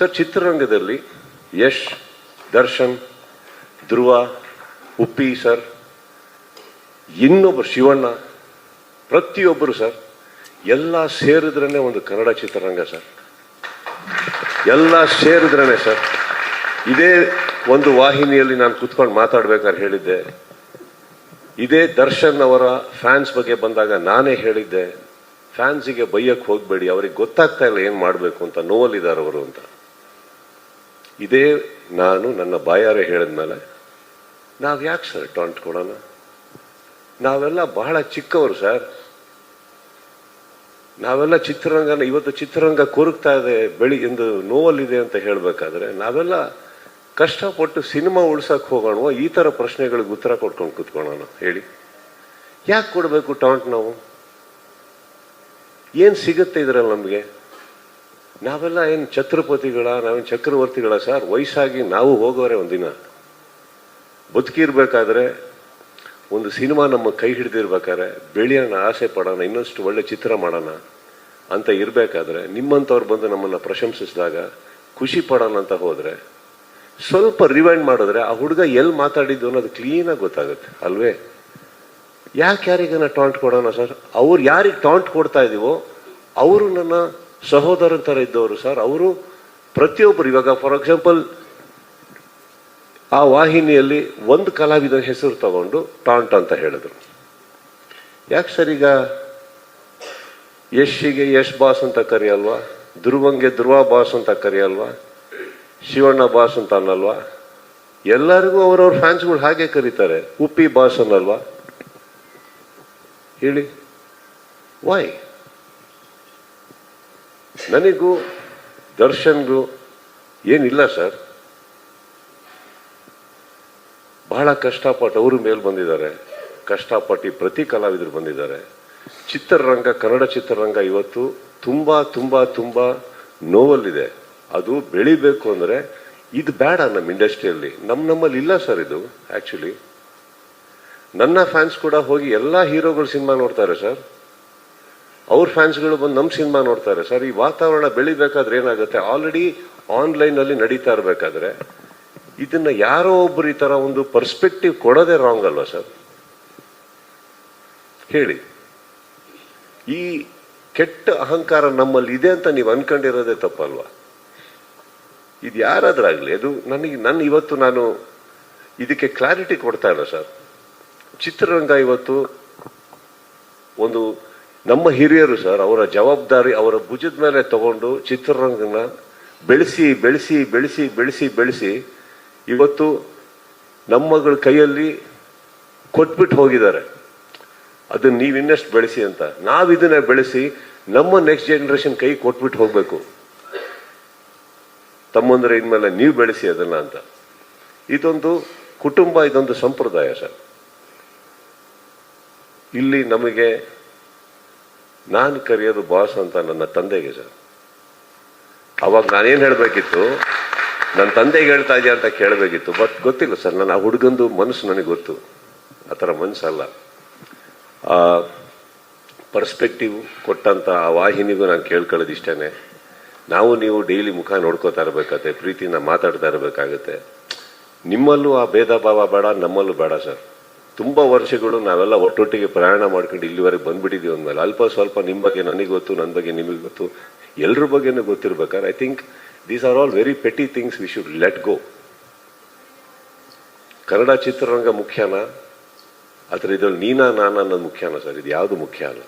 Sir, ಚಿತ್ರರಂಗದಲ್ಲಿ Yash, Darshan, Dhruva, Uppi sir ಇನ್ನೊಬ್ಬರು ಶಿವಣ್ಣ, ಪ್ರತಿಯೊಬ್ಬರು ಸರ್, ಎಲ್ಲ ಸೇರಿದ್ರೇ ಒಂದು ಕನ್ನಡ ಚಿತ್ರರಂಗ ಸರ್. ಎಲ್ಲ ಸೇರಿದ್ರೇ ಸರ್. ಇದೇ ಒಂದು ವಾಹಿನಿಯಲ್ಲಿ ನಾನು ಕುತ್ಕೊಂಡು ಮಾತಾಡ್ಬೇಕಾದ್ರೆ ಹೇಳಿದ್ದೆ. ಇದೇ ದರ್ಶನ್ ಅವರ ಫ್ಯಾನ್ಸ್ ಬಗ್ಗೆ ಬಂದಾಗ ನಾನೇ ಹೇಳಿದ್ದೆ, ಫ್ಯಾನ್ಸಿಗೆ ಬೈಯಕ್ಕೆ ಹೋಗ್ಬೇಡಿ, ಅವ್ರಿಗೆ ಗೊತ್ತಾಗ್ತಾ ಇಲ್ಲ ಏನು ಮಾಡಬೇಕು ಅಂತ, ನೋವಲ್ಲಿದ್ದಾರೆ ಅವರು ಅಂತ. ಇದೇ ನಾನು ನನ್ನ ಬಾಯಾರೆ ಹೇಳಿದ್ಮೇಲೆ ನಾವು ಯಾಕೆ ಸರ್ ಟಾಂಟ್ ಕೊಡೋಣ ನಾವೆಲ್ಲ ಬಹಳ ಚಿಕ್ಕವರು ಸರ್. ನಾವೆಲ್ಲ ಚಿತ್ರರಂಗನ, ಇವತ್ತು ಚಿತ್ರರಂಗ ಕೊರಗ್ತಾ ಇದೆ, ಬೆಳಿ ಎಂದು ನೋವಲ್ಲಿದೆ ಅಂತ ಹೇಳಬೇಕಾದ್ರೆ, ನಾವೆಲ್ಲ ಕಷ್ಟಪಟ್ಟು ಸಿನಿಮಾ ಉಳ್ಸಕ್ಕೆ ಹೋಗೋಣ ಈ ಥರ ಪ್ರಶ್ನೆಗಳಿಗೆ ಉತ್ತರ ಕೊಟ್ಕೊಂಡು ಕೂತ್ಕೊಳ್ಳೋಣ, ಹೇಳಿ. ಯಾಕೆ ಕೊಡಬೇಕು ಟಾಂಟ್ ನಾವು? ಏನು ಸಿಗುತ್ತೆ ಇದ್ರಲ್ಲಿ ನಮಗೆ? ನಾವೆಲ್ಲ ಏನು ಛತ್ರಪತಿಗಳ, ನಾವೇನು ಚಕ್ರವರ್ತಿಗಳ ಸರ್? ವಯಸ್ಸಾಗಿ ನಾವು ಹೋಗೋರೆ ಒಂದಿನ. ಬದುಕಿರ್ಬೇಕಾದ್ರೆ ಒಂದು ಸಿನಿಮಾ ನಮ್ಮ ಕೈ ಹಿಡಿದಿರ್ಬೇಕಾದ್ರೆ ಬೆಳೆಯೋಣ, ಆಸೆ ಪಡೋಣ, ಇನ್ನಷ್ಟು ಒಳ್ಳೆ ಚಿತ್ರ ಮಾಡೋಣ ಅಂತ ಇರಬೇಕಾದ್ರೆ ನಿಮ್ಮಂಥವ್ರು ಬಂದು ನಮ್ಮನ್ನು ಪ್ರಶಂಸಿಸಿದಾಗ ಖುಷಿ ಪಡೋಣ ಅಂತ ಹೋದರೆ ಸ್ವಲ್ಪ ರಿವೈಂಡ್ ಮಾಡಿದ್ರೆ ಆ ಹುಡುಗ ಎಲ್ಲಿ ಮಾತಾಡಿದ್ದು ಅನ್ನೋದು ಕ್ಲೀನಾಗಿ ಗೊತ್ತಾಗುತ್ತೆ, ಅಲ್ವೇ? ಯಾಕೆ ಯಾರಿಗನ ಟಾಂಟ್ ಕೊಡೋಣ ಸರ್? ಅವ್ರು ಯಾರಿಗೆ ಟಾಂಟ್ ಕೊಡ್ತಾ ಇದೀವೋ, ಅವರು ನನ್ನ ಸಹೋದರರ ಥರ ಇದ್ದವರು ಸರ್, ಅವರು ಪ್ರತಿಯೊಬ್ಬರು ಇವಾಗ ಫಾರ್ ಎಕ್ಸಾಂಪಲ್ ಆ ವಾಹಿನಿಯಲ್ಲಿ ಒಂದು ಕಲಾವಿದನ ಹೆಸರು ತಗೊಂಡು ಟಾಂಟ್ ಅಂತ ಹೇಳಿದ್ರು. ಯಾಕೆ ಸರ್ ಈಗ ಯಶ್ಗೆ ಯಶ್ ಬಾಸ್ ಅಂತ ಕರೆಯಲ್ವಾ? ಧ್ರುವಂಗೆ ಧ್ರುವ ಬಾಸ್ ಅಂತ ಕರೆಯಲ್ವಾ? ಶಿವಣ್ಣ ಬಾಸ್ ಅಂತ ಅನ್ನಲ್ವಾ? ಎಲ್ಲರಿಗೂ ಅವರವ್ರ ಫ್ಯಾನ್ಸ್ಗಳು ಹಾಗೆ ಕರೀತಾರೆ. ಉಪ್ಪಿ ಬಾಸ್ ಅನ್ನಲ್ವಾ? ಹೇಳಿ. ವೈ ನನಗೂ, ದರ್ಶನ್ಗೂ ಏನಿಲ್ಲ ಸರ್. ಬಹಳ ಕಷ್ಟಪಟ್ಟು ಅವರು ಮೇಲೆ ಬಂದಿದ್ದಾರೆ. ಕಷ್ಟಪಟ್ಟು ಪ್ರತಿ ಕಲಾವಿದರು ಬಂದಿದ್ದಾರೆ. ಚಿತ್ರರಂಗ, ಕನ್ನಡ ಚಿತ್ರರಂಗ ಇವತ್ತು ತುಂಬ ತುಂಬ ತುಂಬ ನೋವಲ್ಲಿದೆ. ಅದು ಬೆಳಿಬೇಕು ಅಂದರೆ ಇದು ಬೇಡ ನಮ್ಮ ಇಂಡಸ್ಟ್ರಿಯಲ್ಲಿ. ನಮ್ಮ ನಮ್ಮಲ್ಲಿ ಇಲ್ಲ ಸರ್ ಇದು ಆ್ಯಕ್ಚುಲಿ ನನ್ನ ಫ್ಯಾನ್ಸ್ ಕೂಡ ಹೋಗಿ ಎಲ್ಲ ಹೀರೋಗಳು ಸಿನಿಮಾ ನೋಡ್ತಾರೆ ಸರ್. ಅವ್ರ ಫ್ಯಾನ್ಸ್ಗಳು ಬಂದು ನಮ್ಮ ಸಿನಿಮಾ ನೋಡ್ತಾರೆ. ಸರ್, ಈ ವಾತಾವರಣ ಬೆಳಿಬೇಕಾದ್ರೆ ಏನಾಗುತ್ತೆ? ಆಲ್ರೆಡಿ ಆನ್ಲೈನ್ ಅಲ್ಲಿ ನಡೀತಾ ಇರಬೇಕಾದ್ರೆ ಇದನ್ನ ಯಾರೋ ಒಬ್ರು ಈ ತರ ಒಂದು ಪರ್ಸ್ಪೆಕ್ಟಿವ್ ಕೊಡೋದೇ ರಾಂಗ್ ಅಲ್ವಾ ಸರ್? ಹೇಳಿ. ಈ ಕೆಟ್ಟ ಅಹಂಕಾರ ನಮ್ಮಲ್ಲಿ ಇದೆ ಅಂತ ನೀವು ಅನ್ಕೊಂಡಿರೋದೇ ತಪ್ಪಲ್ವಾ? ಇದು ಯಾರಾದ್ರಾಗ್ಲಿ ಅದು ನನಗೆ, ನನ್ನ ಇವತ್ತು ನಾನು ಇದಕ್ಕೆ ಕ್ಲಾರಿಟಿ ಕೊಡ್ತಾ ಇಲ್ಲ ಸರ್. ಚಿತ್ರರಂಗ ಇವತ್ತು ಒಂದು ನಮ್ಮ ಹಿರಿಯರು ಸರ್, ಅವರ ಜವಾಬ್ದಾರಿ ಅವರ ಭುಜದ ಮೇಲೆ ತಗೊಂಡು ಚಿತ್ರರಂಗನ ಬೆಳೆಸಿ ಬೆಳೆಸಿ ಬೆಳೆಸಿ ಬೆಳೆಸಿ ಬೆಳೆಸಿ ಇವತ್ತು ನಮ್ಮಗಳ ಕೈಯಲ್ಲಿ ಕೊಟ್ಬಿಟ್ಟು ಹೋಗಿದ್ದಾರೆ. ಅದನ್ನ ನೀವು ಇನ್ನಷ್ಟು ಬೆಳೆಸಿ ಅಂತ. ನಾವು ಇದನ್ನ ಬೆಳೆಸಿ ನಮ್ಮ ನೆಕ್ಸ್ಟ್ ಜನರೇಷನ್ ಕೈ ಕೊಟ್ಬಿಟ್ಟು ಹೋಗ್ಬೇಕು. ತಮ್ಮಂದ್ರೆ ಇನ್ಮೇಲೆ ನೀವು ಬೆಳೆಸಿ ಅದನ್ನ ಅಂತ. ಇದೊಂದು ಕುಟುಂಬ, ಇದೊಂದು ಸಂಪ್ರದಾಯ ಸರ್. ಇಲ್ಲಿ ನಮಗೆ ನಾನು ಕರೆಯೋದು ಬಾಸ್ ಅಂತ ನನ್ನ ತಂದೆಗೆ ಸರ್. ಅವಾಗ ನಾನೇನು ಹೇಳಬೇಕಿತ್ತು ನನ್ನ ತಂದೆಗೆ ಹೇಳ್ತಾ ಇದೆಯಾ ಅಂತ ಕೇಳಬೇಕಿತ್ತು ಬಟ್ ಗೊತ್ತಿಲ್ಲ ಸರ್, ನನ್ನ ಆ ಹುಡುಗಂದು ಮನಸ್ಸು ನನಗೆ ಗೊತ್ತು. ಆ ಥರ ಮನಸ್ಸಲ್ಲ. ಆ ಪರ್ಸ್ಪೆಕ್ಟಿವ್ ಕೊಟ್ಟಂತ ಆ ವಾಹಿನಿಗೂ ನಾನು ಕೇಳ್ಕೊಳ್ಳೋದು ಇಷ್ಟೇ ನಾವು ನೀವು ಡೈಲಿ ಮುಖ ನೋಡ್ಕೋತಾ ಇರಬೇಕಾಗತ್ತೆ ಪ್ರೀತಿನ ಮಾತಾಡ್ತಾ ಇರಬೇಕಾಗತ್ತೆ. ನಿಮ್ಮಲ್ಲೂ ಆ ಭೇದ ಭಾವ ಬೇಡ, ನಮ್ಮಲ್ಲೂ ಬೇಡ ಸರ್. ತುಂಬಾ ವರ್ಷಗಳು ನಾವೆಲ್ಲ ಒಟ್ಟೊಟ್ಟಿಗೆ ಪ್ರಯಾಣ ಮಾಡ್ಕೊಂಡು ಇಲ್ಲಿವರೆಗೆ ಬಂದ್ಬಿಟ್ಟಿದೀವಿ ಅಂದ್ಮೇಲೆ ಅಲ್ಪ ಸ್ವಲ್ಪ ನಿಮ್ಮ ಬಗ್ಗೆ ನನಗೆ ಗೊತ್ತು ನನ್ನ ಬಗ್ಗೆ ನಿಮಗೆ ಗೊತ್ತು, ಎಲ್ರ ಬಗ್ಗೆನೂ ಗೊತ್ತಿರ್ಬೇಕಾದ್ರೆ I think these are all very petty things we should let go Kannada ಚಿತ್ರರಂಗ ಮುಖ್ಯನಾ? ಅದ್ರ ಇದ್ರಲ್ಲಿ ನೀನಾ, ನಾನಾ ಅನ್ನೋದು ಮುಖ್ಯನಾ ಸರ್? ಇದು ಯಾವುದು ಮುಖ್ಯ ಅಲ್ಲ?